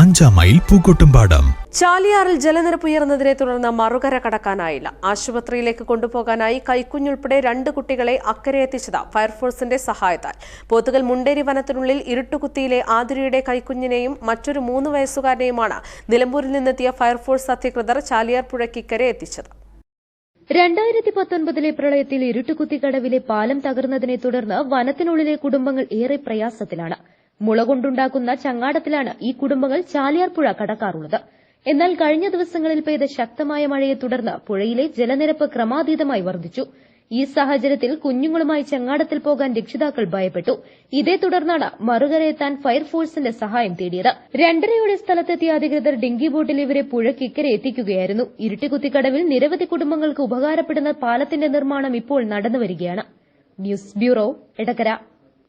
അഞ്ചാം മൈൽ പൂക്കോട്ടുംപാടം ചാലിയാറിൽ ജലനിരപ്പ് ഉയർന്നതിനെ തുടർന്ന് മറുകര കടക്കാനായില്ല. ആശുപത്രിയിലേക്ക് കൊണ്ടുപോകാനായി കൈക്കുഞ്ഞുൾപ്പെടെ രണ്ട് കുട്ടികളെ അക്കരെ എത്തിച്ചത് ഫയർഫോഴ്സിന്റെ സഹായത്താൽ. പോത്തുകൽ മുണ്ടേരി വനത്തിനുള്ളിൽ ഇരുട്ടുകുത്തിയിലെ ആതിരയുടെ കൈക്കുഞ്ഞിനെയും മറ്റൊരു മൂന്ന് വയസ്സുകാരനെയുമാണ് നിലമ്പൂരിൽ നിന്നെത്തിയ ഫയർഫോഴ്സ് അധികൃതർ ചാലിയാർ പുഴയ്ക്കിക്കരെ എത്തിച്ചത്. രണ്ടായിരത്തി പത്തൊൻപതിലെ പ്രളയത്തിൽ ഇരുട്ടുകുത്തിക്കടവിലെ പാലം തകർന്നതിനെ തുടർന്ന് വനത്തിനുള്ളിലെ കുടുംബങ്ങൾ ഏറെ പ്രയാസത്തിലാണ്. മുള കൊണ്ടുണ്ടാക്കുന്ന ചങ്ങാടത്തിലാണ് ഈ കുടുംബങ്ങൾ ചാലിയാർ പുഴ കടക്കാറുള്ളത്. എന്നാൽ കഴിഞ്ഞ ദിവസങ്ങളിൽ പെയ്ത ശക്തമായ മഴയെ തുടർന്ന് പുഴയിലെ ജലനിരപ്പ് ക്രമാതീതമായി വർദ്ധിച്ചു. ഈ സാഹചര്യത്തിൽ കുഞ്ഞുങ്ങളുമായി ചങ്ങാടത്തിൽ പോകാൻ രക്ഷിതാക്കൾ ഭയപ്പെട്ടു. ഇതേ തുടർന്നാണ് മറുകരയെത്താൻ ഫയർഫോഴ്സിന്റെ സഹായം തേടിയത്. രണ്ടരയോടെ സ്ഥലത്തെത്തിയ അധികൃതർ ഡിങ്കി ബോട്ടിൽ ഇവരെ പുഴയ്ക്കിക്കരെ എത്തിക്കുകയായിരുന്നു. ഇരുട്ടിക്കുത്തിക്കടവിൽ നിരവധി കുടുംബങ്ങൾക്ക് ഉപകാരപ്പെടുന്ന പാലത്തിന്റെ നിർമ്മാണം ഇപ്പോൾ നടന്നുവരികയാണ്. News bureau Edakkara.